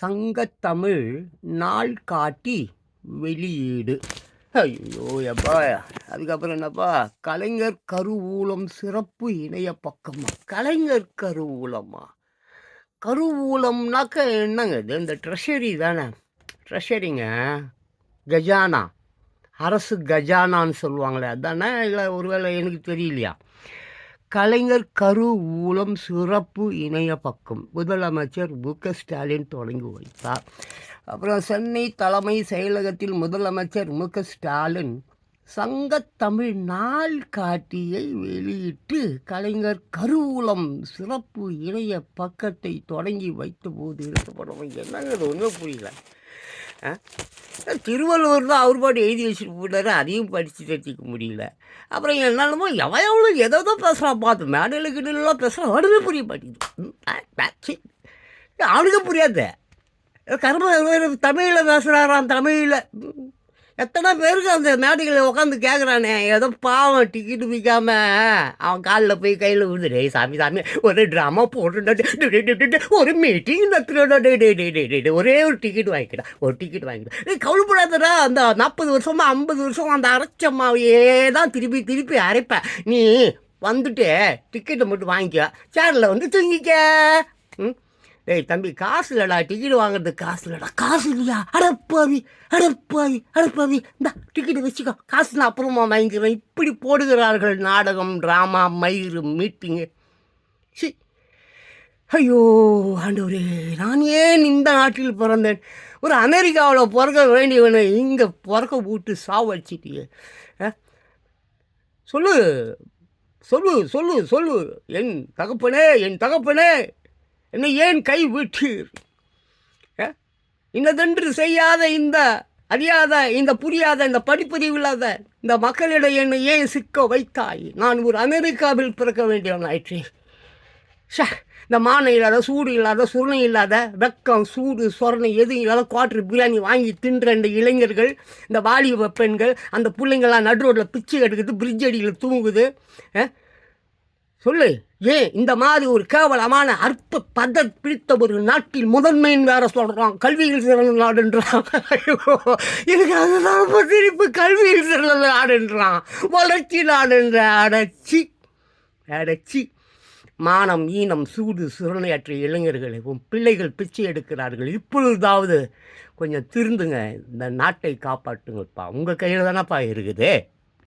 சங்கத்தமிழ் நாள் காட்டி வெளியீடு. ஐயோ எப்பா. அதுக்கப்புறம் என்னப்பா? கலைஞர் கருவூலம் சிறப்பு இணைய பக்கமா? கலைஞர் கருவூலமா? கருவூலம்னாக்க என்னங்க இது? இந்த ட்ரெஷரி தானே? ட்ரெஷரிங்க. கஜானா. அரசு கஜானான்னு சொல்லுவாங்களே அதானே? இல்லை ஒருவேளை எனக்கு தெரியலையா? கலைஞர் கருவூலம் சிறப்பு இணைய பக்கம். முதலமைச்சர் மு. க. ஸ்டாலின் தொடங்கி வைத்தார். அப்புறம் சென்னை தலைமை செயலகத்தில் முதலமைச்சர் மு. க. ஸ்டாலின் சங்கத்தமிழ் நாள் காட்டியை வெளியிட்டு கலைஞர் கருவூலம் சிறப்பு இணைய பக்கத்தை தொடங்கி வைத்த போது என்னங்க என்னங்கிறது ஒன்றும் புரியல. திருவள்ளுவர் தான் அவர் பாட்டு எழுதி வச்சுட்டு போட்டார் அதையும் படித்து தெரிஞ்சிக்க முடியல. அப்புறம் என்னென்னமோ எவன் எவ்வளோ ஏதோ தான் பேசுகிறான் பார்த்து மேடையில் கிட்டலாம் பேசுகிறான் அவனுமே புரிய மாட்டேங்குது. அவனுக்கு புரியாத. கர்ம தமிழில் பேசுகிறாராம் தமிழில். எத்தனை பேருக்கு அந்த மேடைகளில் உட்காந்து கேட்குறானே ஏதோ பாவம் டிக்கெட்டு விற்காம அவன் காலில் போய் கையில் விழுந்து டே சாமி சாமி ஒரு ட்ராமா போட்டு ஒரு மீட்டிங் நடத்துகிறோம் ஒரே ஒரு டிக்கெட் வாங்கிக்கிடா. ஒரு டிக்கெட் வாங்கிக்கிடா. நீ கவலைப்படாதடா. அந்த நாற்பது வருஷமா ஐம்பது வருஷம் அந்த அரைச்சம்மாவையே தான் திருப்பி திருப்பி அரைப்பேன் நீ வந்துட்டு டிக்கெட்டை மட்டும் வாங்கிக்க. சேரில் வந்து தூங்கிக்க. ம்? டேய் தம்பி காசு இல்லடா டிக்கெட் வாங்குறதுக்கு காசு இல்லடா காசு இல்லையா அடப்பாவி அடப்பாவி அடப்பாவி இந்த டிக்கெட் வச்சுக்கோ. காசு நான் அப்புறமா வாங்கிக்கிறேன் இப்படி போடுகிறார்கள் நாடகம் ட்ராமா மயிறு மீட்டிங்கு சி. ஐயோ ஆண்டவரே நான் ஏன் இந்த நாட்டில் பிறந்தேன்? ஒரு அமெரிக்காவில் பிறக்க வேண்டியவனை இங்கே பிறக்க விட்டு சாவடிச்சிட்டியே. ஆ? சொல்லு சொல்லு சொல்லு சொல்லு. என் தகப்பனே என் தகப்பனே. என்னை ஏன் கை விட்டீர் ஆ? இன்னதென்று செய்யாத இந்த அறியாத இந்த புரியாத இந்த படிப்பறிவு இல்லாத இந்த மக்களிடையே என்னை ஏன் சிக்க வைத்தாய் நான் ஒரு அமெரிக்காவில் பிறக்க வேண்டியவன் ஆயிற்று ஷே இந்த மானை இல்லாத சூடு இல்லாத சுருணை இல்லாத வெக்கம் சூடு சொரணை எதுவும் இல்லாத குவாட்டர் பிரியாணி வாங்கி தின்ற இந்த இளைஞர்கள் இந்த வாலிப பெண்கள் அந்த பிள்ளைங்கள்லாம் நடு ரோட்டில் பிச்சை எடுக்குது பிரிட்ஜ் அடியில் தூங்குது ஆ? சொல்லு. ஏன் இந்த மாதிரி ஒரு கேவலமான அற்ப பத பிடித்த ஒரு நாட்டில் முதன்மைன்னு வேற சொல்கிறான் கல்வியில் சிறந்த நாடுன்றான். எனக்கு அதுதான் ரொம்ப கல்வியில் சிறந்த நாடுன்றான். வளர்ச்சி நாடுன்ற அடைச்சி. அடைச்சி. மானம் ஈனம் சூடு சுரணையற்ற இளைஞர்களை உன் பிள்ளைகள் பிச்சை எடுக்கிறார்கள். இப்பொழுதாவது கொஞ்சம் திருந்துங்க. இந்த நாட்டை காப்பாற்றுங்கப்பா. உங்கள் கையில் தானேப்பா இருக்குது?